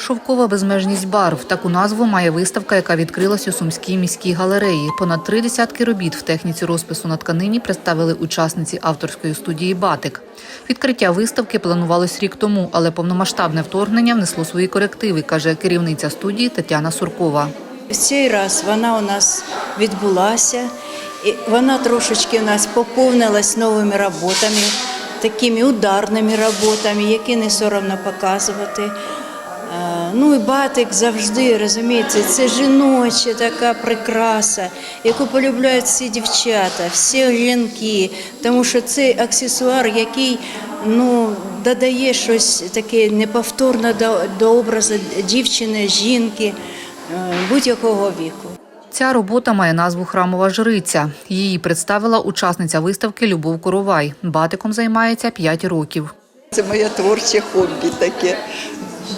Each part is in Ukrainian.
Шовкова безмежність барв. Таку назву має виставка, яка відкрилась у Сумській міській галереї. Понад три десятки робіт в техніці розпису на тканині представили учасниці авторської студії Батик. Відкриття виставки планувалось рік тому, але повномасштабне вторгнення внесло свої корективи, каже керівниця студії Тетяна Суркова. В цей раз вона у нас відбулася, і вона трошечки у нас поповнилась новими роботами, такими ударними роботами, які не соромно показувати. Ну і батик завжди, розумієте, це жіноча така прикраса, яку полюбляють всі дівчата, всі жінки, тому що це аксесуар, який ну, додає щось таке неповторне до, до образу дівчини, жінки е, будь-якого віку. Ця робота має назву Храмова жриця. Її представила учасниця виставки Любов Коровай. Батиком займається 5 років. Це моє творче хобі таке.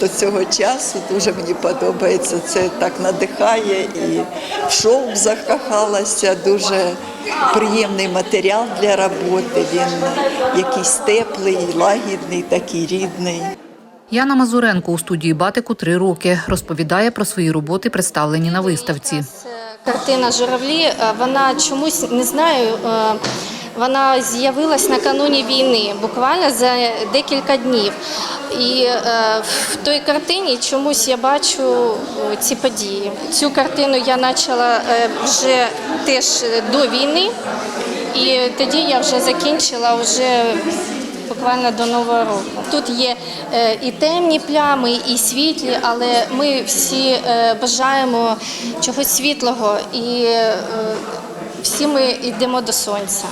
До цього часу дуже мені подобається. Це так надихає і в шовк закохалася. Дуже приємний матеріал для роботи. Він якийсь теплий, лагідний, такий рідний. Яна Мазуренко у студії Батику три роки. Розповідає про свої роботи, представлені на виставці. Картина журавлі, е, вона чомусь не знаю. Вона з'явилась накануні війни, буквально за декілька днів. І е, в той картині чомусь я бачу ці події. Цю картину я почала е, вже теж до війни, і тоді я вже закінчила вже буквально до нового року. Тут є е, і темні плями, і світлі, але ми всі бажаємо чогось світлого і всі ми йдемо до сонця.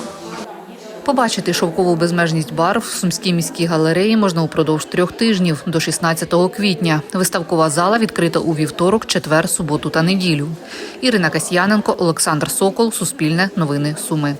Побачити шовкову безмежність барв в Сумській міській галереї можна упродовж трьох тижнів до 16 квітня. Виставкова зала відкрита у вівторок, четвер, суботу та неділю. Ірина Касьяненко, Олександр Сокол, Суспільне, Новини Суми.